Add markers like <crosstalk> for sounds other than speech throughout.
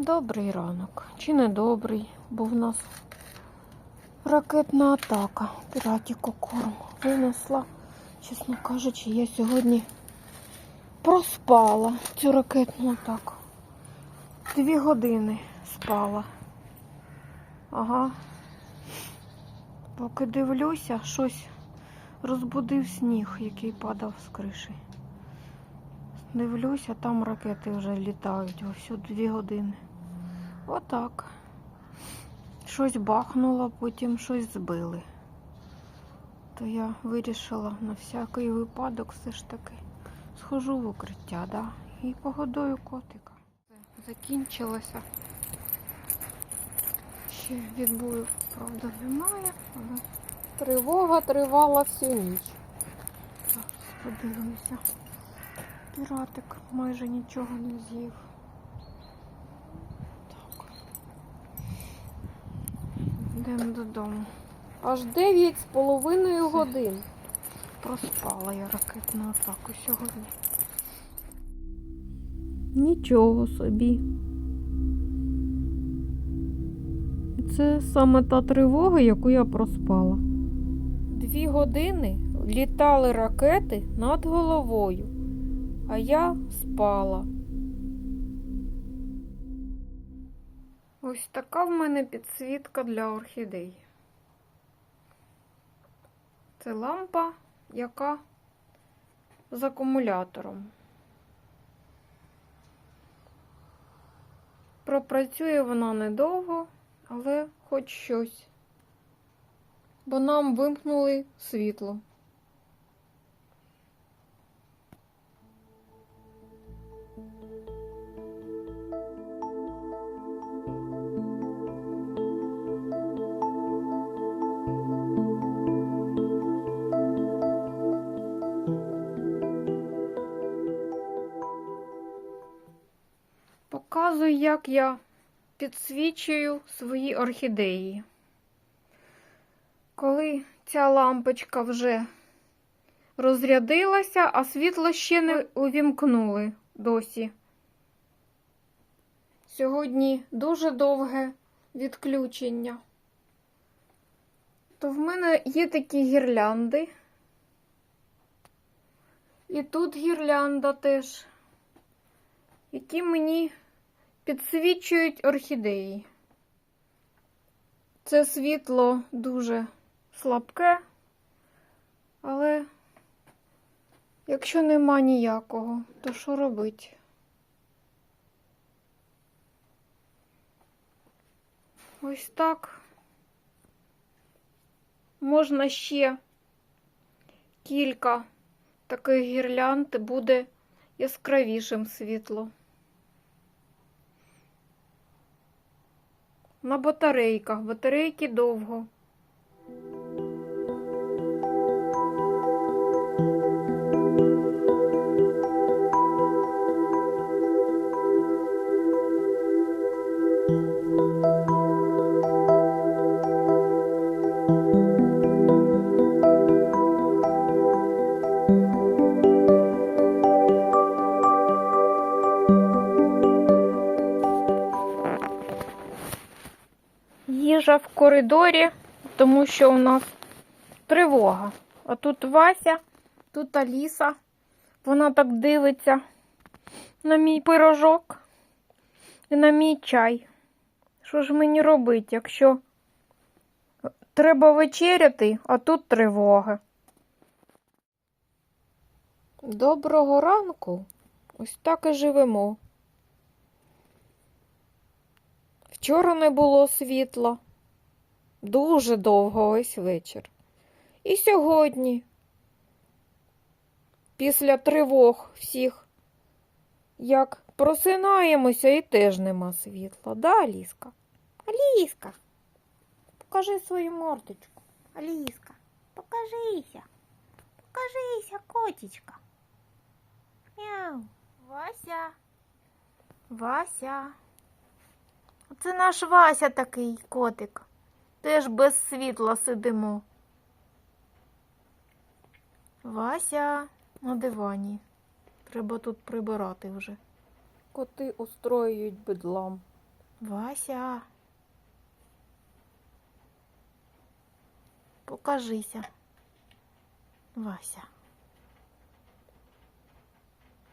Добрий ранок. Чи не добрий, бо в нас ракетна атака. Піраті кокорм винесла. Чесно кажучи, я сьогодні проспала цю ракетну атаку. Дві години спала. Ага. Поки дивлюся, щось розбудив сніг, який падав з криші. Дивлюся, там ракети вже літають ось дві години. Отак. Щось бахнуло, потім щось збили. То я вирішила на всякий випадок все ж таки схожу в укриття, да? І погодую котика. Закінчилося. Ще відбою, правда, немає, але тривога тривала всю ніч. Зараз подивимося. Піратик майже нічого не з'їв. Так. Йдемо додому. Аж дев'ять з половиною годин. Проспала я ракетну атаку сьогодні. Нічого собі. Це саме та тривога, яку я проспала. Дві години літали ракети над головою а я спала. Ось така в мене підсвітка для орхідей. Це лампа, яка з акумулятором. Пропрацює вона недовго, але хоч щось. Бо нам вимкнули світло. Показую, як я підсвічую свої орхідеї. Коли ця лампочка вже розрядилася, а світло ще не увімкнули досі. Сьогодні дуже довге відключення. То в мене є такі гірлянди. І тут гірлянда теж, які мені підсвічують орхідеї. Це світло дуже слабке, але якщо нема ніякого, то що робити? Ось так. Можна ще кілька таких гірлянд буде яскравішим світло. На батарейках. Батарейки довго. Їжа в коридорі, тому що у нас тривога. А тут Вася, тут Аліса. Вона так дивиться на мій пирожок і на мій чай. Що ж мені робити, якщо треба вечеряти, а тут тривога? Доброго ранку. Ось так і живемо. Вчора не було світла. Дуже довго ось вечір. І сьогодні, після тривог всіх, як просинаємося і теж нема світла. Да, Аліска? Аліска, покажи свою мордочку. Аліска, покажися. Покажися, котічка. Мяу. Вася. Вася. Це наш Вася такий котик. Теж без світла сидимо. Вася на дивані. Треба тут прибирати вже. Коти устроюють бедлам. Вася. Покажися. Вася.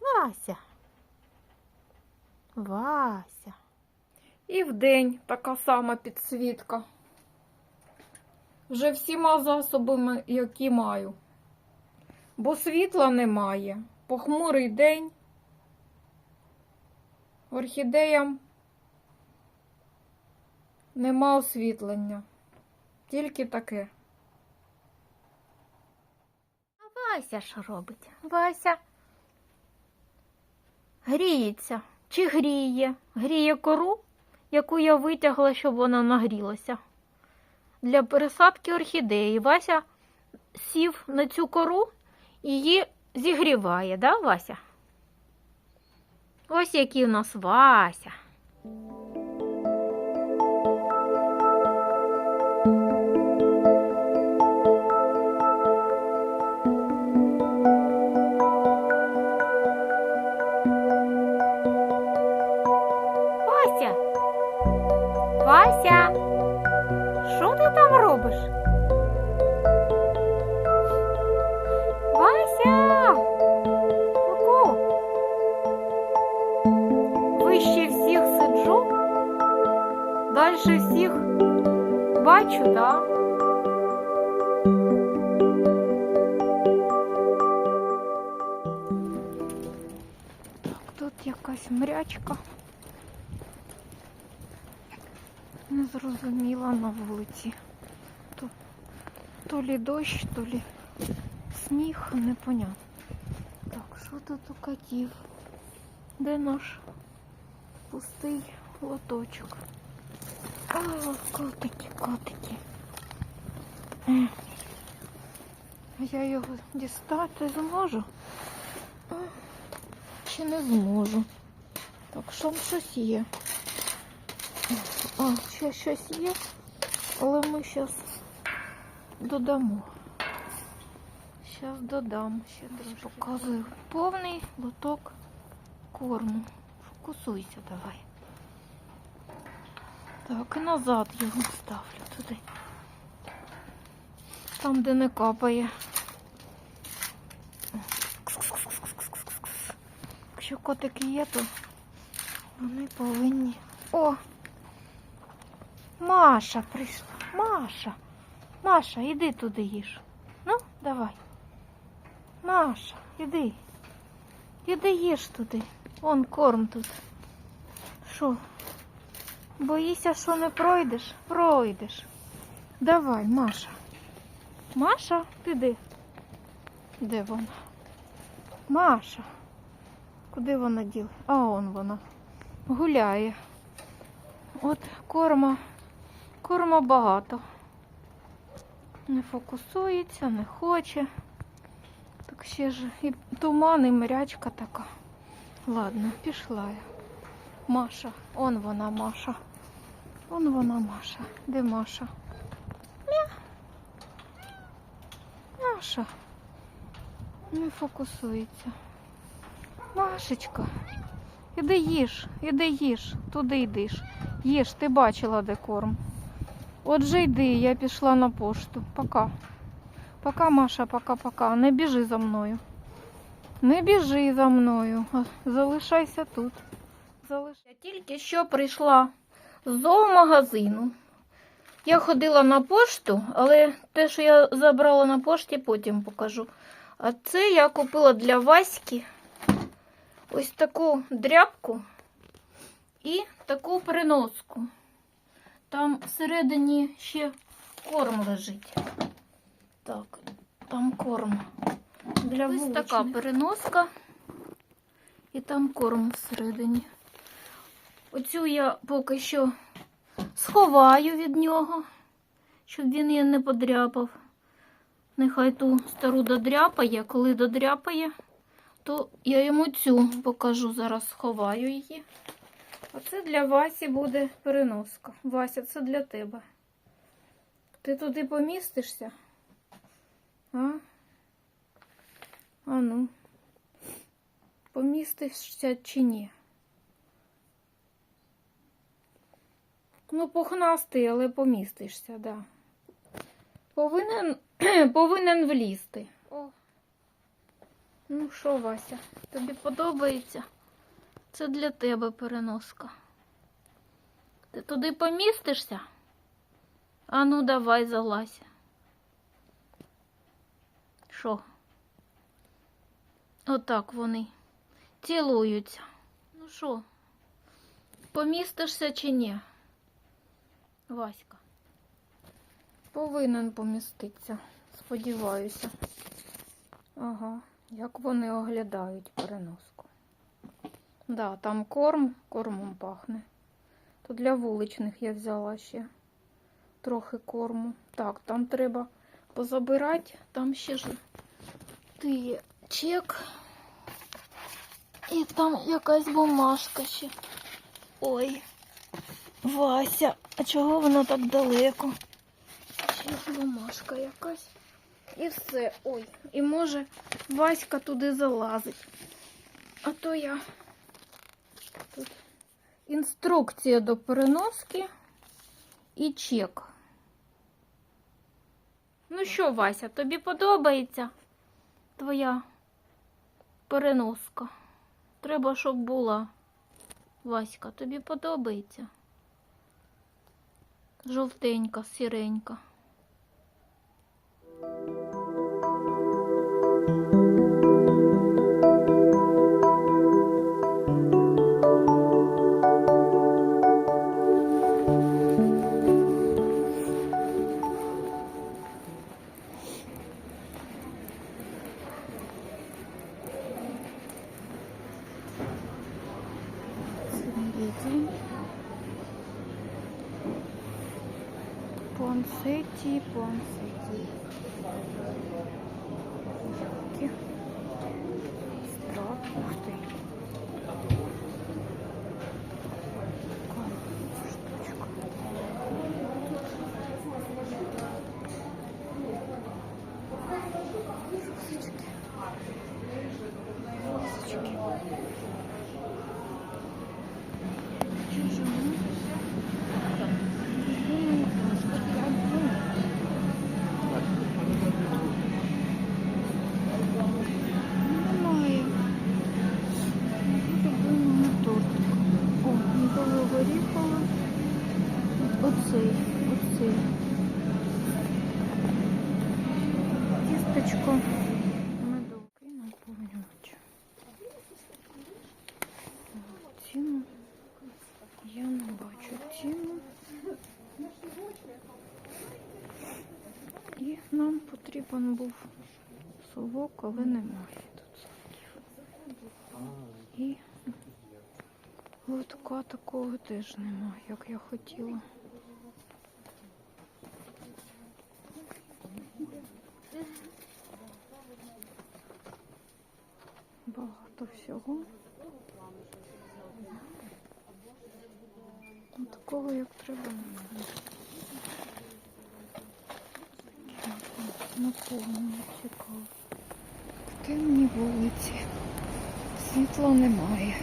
Вася. Вася. І вдень така сама підсвітка. Вже всіма засобами, які маю. Бо світла немає. Похмурий день. Орхідеям нема освітлення. Тільки таке. А Вася що робить? Вася гріється. Чи гріє? Гріє кору, яку я витягла, щоб вона нагрілася. Для пересадки орхідеї. Вася сів на цю кору і її зігріває, да, Вася? Ось який у нас Вася. Далі всіх бачу, да? Так, тут якась мрячка. Незрозуміла на вулиці. То, то лі дощ, то лі сніг, непонятно. Так, що тут у котів? Де наш пустий лоточок? А, котики, котики. Я його дістати зможу? Чи не зможу? Так, що щось є? А, ще щось є, але ми зараз додамо. Зараз додам ще трошки. Показую повний лоток корму. Фокусуйся давай. Так, і назад його ставлю туди. Там, де не капає. Якщо котики є, то вони повинні. О! Маша прийшла. Маша. Маша, іди туди їж. Ну, давай. Маша, іди. Іди їж туди. Вон корм тут. Що? Боїшся, що не пройдеш? Пройдеш. Давай, Маша. Маша, ти де? Де вона? Маша. Куди вона діла? А он вона. Гуляє. От корма. Корма багато. Не фокусується, не хоче. Так ще ж і туман, і мрячка така. Ладно, пішла я. Маша, он вона Маша. Он вона Маша. Де Маша? Мя. Маша. Не фокусується. Машечка. Іди їж, іди їж, туди йдиш. Їж, ти бачила, де корм. Отже, йди, я пішла на пошту. Пока. Пока, Маша, пока-пока. Не біжи за мною. Не біжи за мною. Залишайся тут. Залиш... Я тільки що прийшла з зоомагазину. Я ходила на пошту, але те, що я забрала на пошті, потім покажу. А це я купила для Васьки ось таку дряпку і таку переноску. Там всередині ще корм лежить. Так, там корм для Ось така переноска. І там корм всередині. Оцю я поки що сховаю від нього, щоб він її не подряпав. Нехай ту стару додряпає, коли додряпає, то я йому цю покажу. Зараз сховаю її. А це для Васі буде переноска. Вася, це для тебе. Ти туди помістишся? А? А ну. Помістишся чи ні? Ну, пухнастий, але помістишся, да. Повинен, <clears throat> повинен влізти. О. Ну що, Вася, тобі подобається? Це для тебе переноска. Ти туди помістишся? А ну давай залазь. Що? Отак вони цілуються. Ну що, помістишся чи ні? Васька. Повинен поміститися, сподіваюся. Ага, як вони оглядають переноску. Да, там корм, кормом пахне. То для вуличних я взяла ще трохи корму. Так, там треба позабирати, там ще ж ти чек. І там якась бумажка ще. Ой, Вася, а чого вона так далеко? Ще бумажка якась. І все. Ой, і може Васька туди залазить. А то я тут інструкція до переноски і чек. Ну що, Вася, тобі подобається твоя переноска? Треба, щоб була. Васька, тобі подобається? Жовтенька, сіренька. Понсеті. Страв, ух ти. Оцей. Тістечко. Медовки наповнювач. Ціну. Я не бачу ціну. І нам потрібен був совок, але немає тут совків. І лотка такого теж немає, як я хотіла. Багато всього. Ну, Такого як треба немає. Наповнено цікаво. В темній вулиці. Світла немає.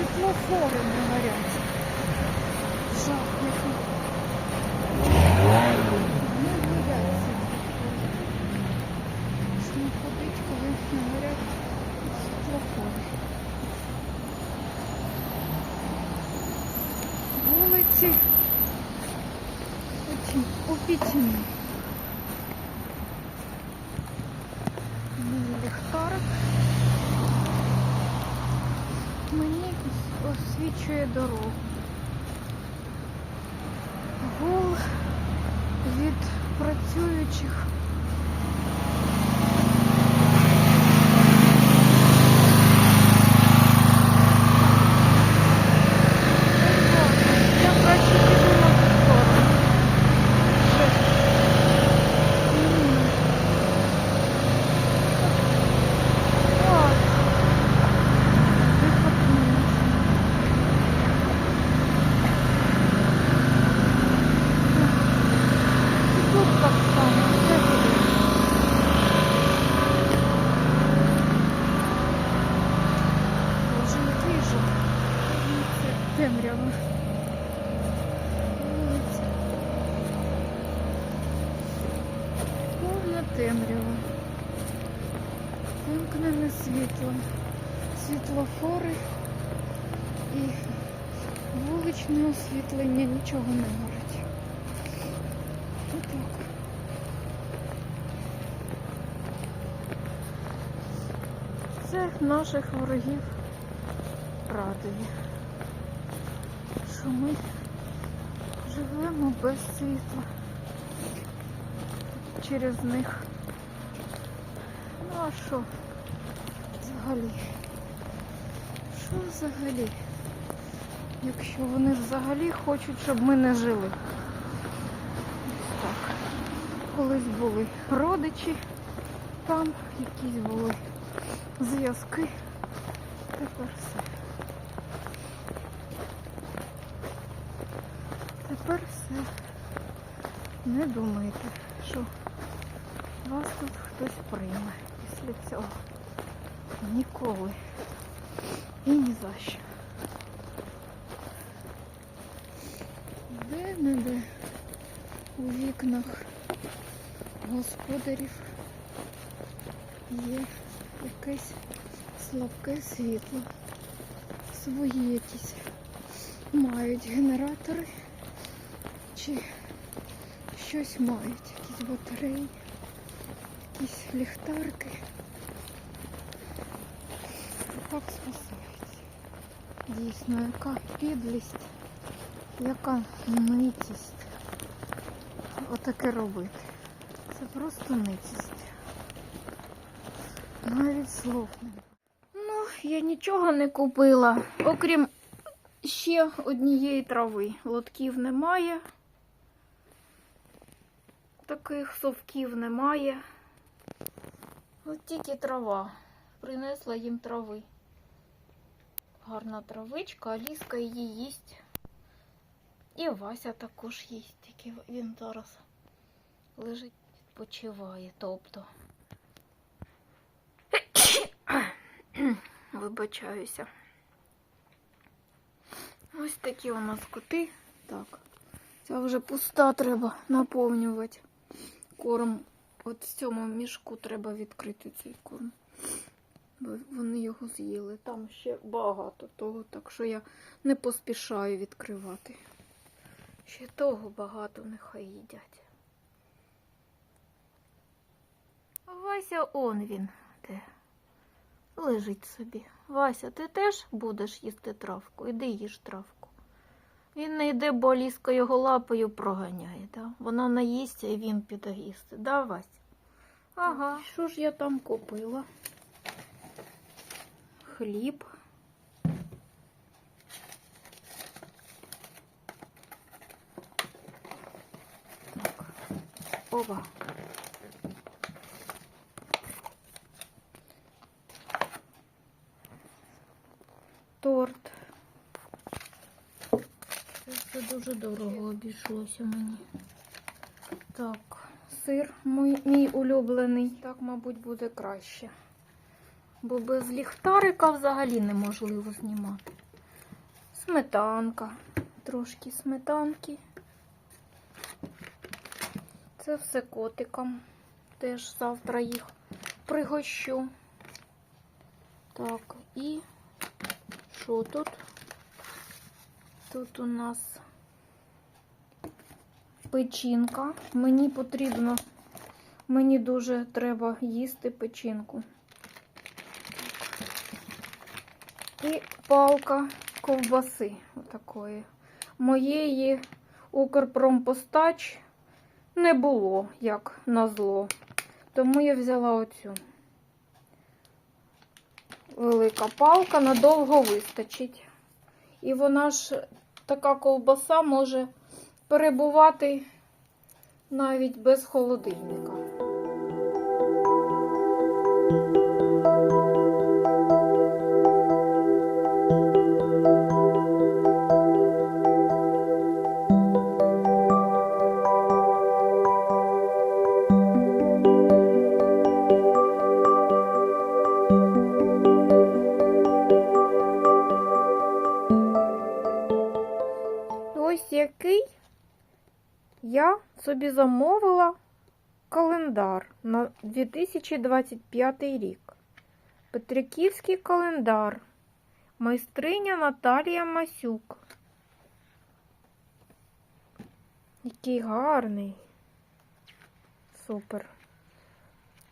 Світлофори не горять. Жах, який. Не горять світлофори. Ж не ходить, коли не горять світлофори. Вулиці. Оці, опітні. Мій ліхтарик. Мені освічує дорогу. Гул від працюючих. Я краще піду на ту сторону. М. Так. Вихопнулася. І тут так само. Все буде. Боже, який жах. Це темрява. Вулиця. Повна темрява. Вимкнене світло. Світлофори і вуличне освітлення нічого не горить. Отак. Це наших ворогів радує, що ми живемо без світла через них. А що взагалі? Що взагалі? Якщо вони взагалі хочуть, щоб ми не жили. Ось так. Колись були родичі, там якісь були зв'язки. Тепер все. Тепер все. Не думайте, що вас тут хтось прийме після цього. Ніколи. І ні за що. Де-не-де у вікнах господарів є якесь слабке світло. Свої якісь мають генератори чи щось мають, якісь батареї, якісь ліхтарки. Так спасаються. Дійсно, яка підлість, яка ницість. Отаке робити. Це просто ницість. Навіть слов немає. Ну, я нічого не купила, окрім ще однієї трави. Лотків немає. Таких совків немає. От тільки трава. Принесла їм трави. Гарна травичка, Аліска її їсть. І Вася також їсть, тільки він зараз лежить, відпочиває, тобто. <coughs> Вибачаюся. Ось такі у нас коти. Так. Ця вже пуста треба наповнювати. Корм. От в цьому мішку треба відкрити цей корм. Бо вони його з'їли. Там ще багато того, так що я не поспішаю відкривати. Ще того багато нехай їдять. Вася он він де. Лежить собі. Вася, ти теж будеш їсти травку? Іди їж травку. Він не йде, бо Аліска його лапою проганяє. Да? Вона наїсться і він піде їсти. Да, Вася? Ага. Що ж я там купила? Хліб. Так. Оба. Торт. Це все дуже дорого обійшлося мені. Так, сир мій, мій улюблений. Так, мабуть, буде краще. Бо без ліхтарика взагалі неможливо знімати. Сметанка. Трошки сметанки. Це все котикам. Теж завтра їх пригощу. Так, і що тут? Тут у нас печінка. Мені потрібно, мені дуже треба їсти печінку. І палка ковбаси отакої. Моєї Укрпромпостач не було, як назло. Тому я взяла оцю. Велика палка надовго вистачить. І вона ж така ковбаса може перебувати навіть без холодильника. Замовила календар на 2025 рік. Петриківський календар. Майстриня Наталія Масюк. Який гарний. Супер.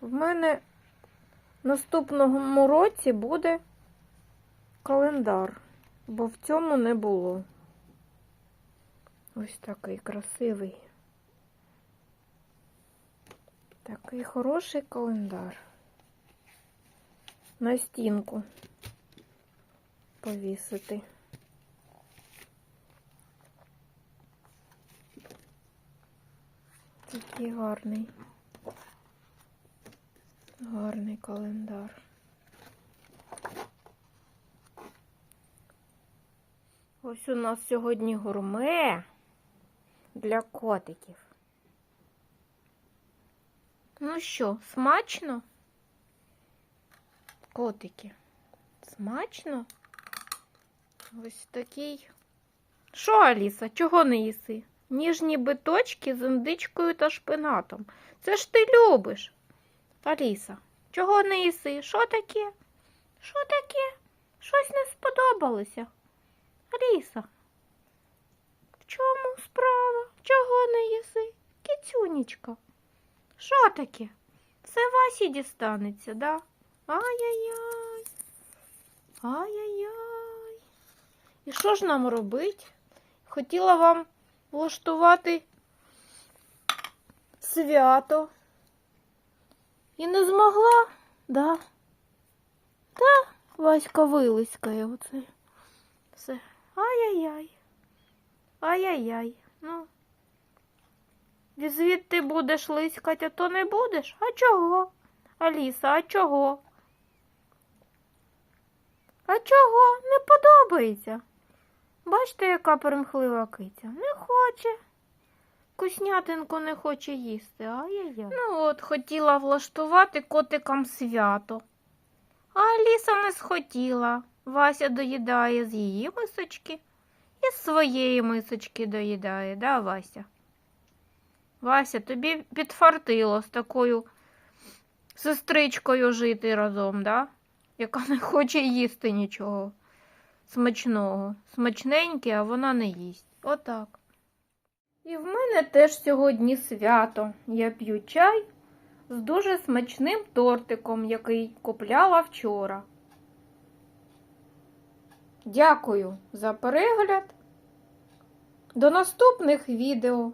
В мене в наступному році буде календар, бо в цьому не було. Ось такий красивий. Такий хороший календар. На стінку повісити. Такий гарний. Гарний календар. Ось у нас сьогодні гурме для котиків. Ну що, смачно? Котики. Смачно? Ось такий. Що, Аліса, чого не їси? Ніжні биточки з індичкою та шпинатом. Це ж ти любиш. Аліса, чого не їси? Що таке? Що таке? Щось не сподобалося. Аліса, в чому справа? Чого не їси? Кіцюнічка. Що таке? Все Васі дістанеться, да? Ай-яй-яй. Ай-яй-яй. І що ж нам робить? Хотіла вам влаштувати свято. І не змогла, да? Та Васька вилискає оце. Все. Ай-яй-яй. Ай-яй-яй. Ну. Звідти будеш лискати, а то не будеш? А чого? Аліса, а чого? А чого? Не подобається. Бачите, яка примхлива киця? Не хоче. Вкуснятинку не хоче їсти. Ай-яй-яй. Ну от, хотіла влаштувати котикам свято. А Аліса не схотіла. Вася доїдає з її мисочки і з своєї мисочки доїдає, да, Вася? Вася, тобі підфартило з такою сестричкою жити разом, да? яка не хоче їсти нічого смачного. Смачненьке, а вона не їсть. Отак. І в мене теж сьогодні свято. Я п'ю чай з дуже смачним тортиком, який купляла вчора. Дякую за перегляд. До наступних відео.